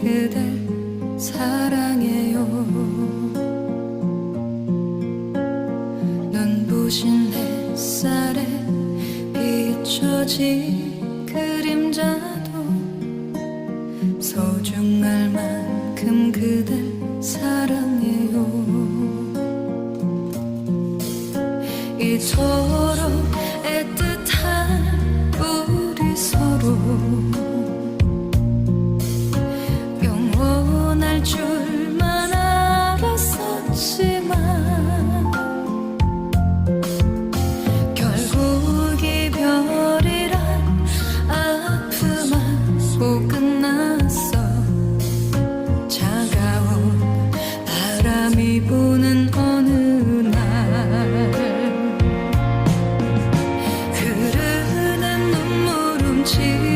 그댈 사랑해요. 눈부신 햇살에 비춰진 그림자도 소중할 만큼 그댈 사랑해요. 이 소리 않지만 결국 이별이란 아픔하고 끝났어. 차가운 바람이 부는 어느 날 흐르는 눈물 훔치